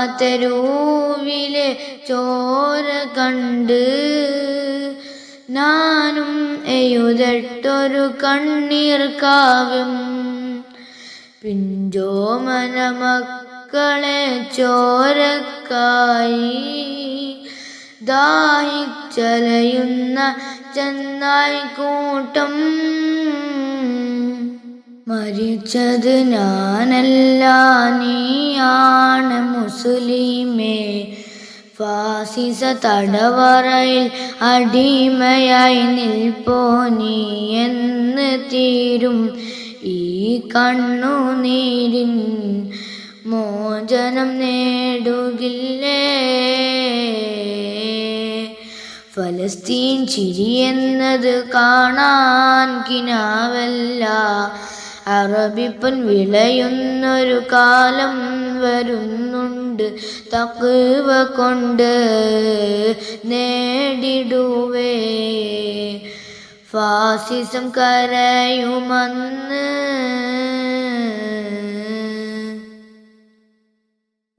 ഗജാതെരുവിലെ ചോര കണ്ട് നാനും എഴുതട്ടൊരു കണ്ണീർ കാവ്യം. പിഞ്ചോമന മക്കളെ ചോരക്കായി ദാഹിച്ചലയുന്ന ചെന്നായി കൂട്ടം. മരിച്ചത് ഞാനല്ല നീയാണ് മുസ്ലിമേ. ഫാസിസ തടവറയിൽ അടിമയായി നിൽപ്പോ നീ എന്ന് തീരും. ഈ കണ്ണുനീരിൻ മോചനം നേടുകില്ലേ? ഫലസ്തീൻ ചിരിയെന്നത് കാണാൻ കിനാവല്ല. അറബിപ്പൻ വിളയുന്നൊരു കാലം വരുന്നുണ്ട്. തക്കുവ കൊണ്ട് നേടിടുവേ. ഫാസിസം കരയുമെന്ന്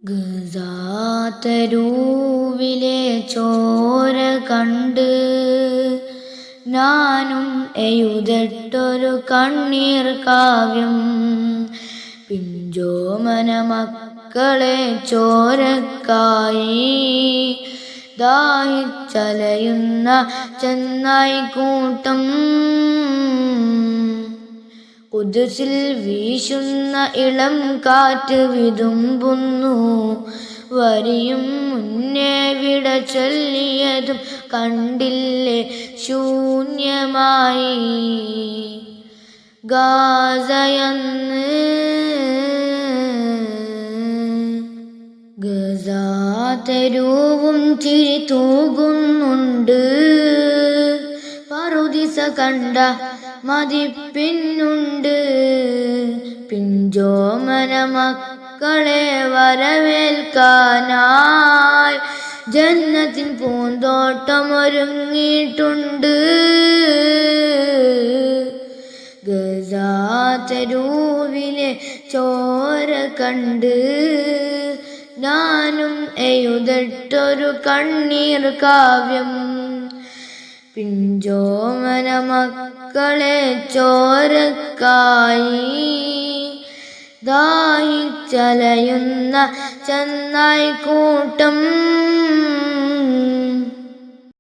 ഗസാത്തരൂവിലെ ചോര കണ്ട് ഞാനും എഴുതട്ടൊരു കണ്ണീർ കാവ്യം. പിഞ്ചോമന മക്കളെ ചോരക്കായി. ദാഹിച്ചലയുന്ന ചെന്നായി കൂട്ടം. കുതിസിൽ വീശുന്ന ഇളം കാറ്റ് വിതുമ്പുന്നു. വരിയും മുന്നേ വിട ചൊല്ലിയതും കണ്ടില്ലേ? ശൂന്യമായി ഗാസയന്ന് ഗസാതരൂവും ചിരി തൂകുന്നുണ്ട്. പറുദിസ കണ്ട മതിപ്പിന്നുണ്ട്. പിഞ്ചോമന മക്കളെ വരവേൽക്കാനായി ജന്നത്തിൻ പൂന്തോട്ടം ഒരുങ്ങിയിട്ടുണ്ട് ഗസാതെരുവിലെ ചോര കണ്ട് ഞാനും എഴുതട്ടൊരു കണ്ണീർ കാവ്യം പിഞ്ചോമന മക്കളെ ചോരക്കായി. ദാഹിച്ചലയുന്ന ചെന്നായി കൂട്ടം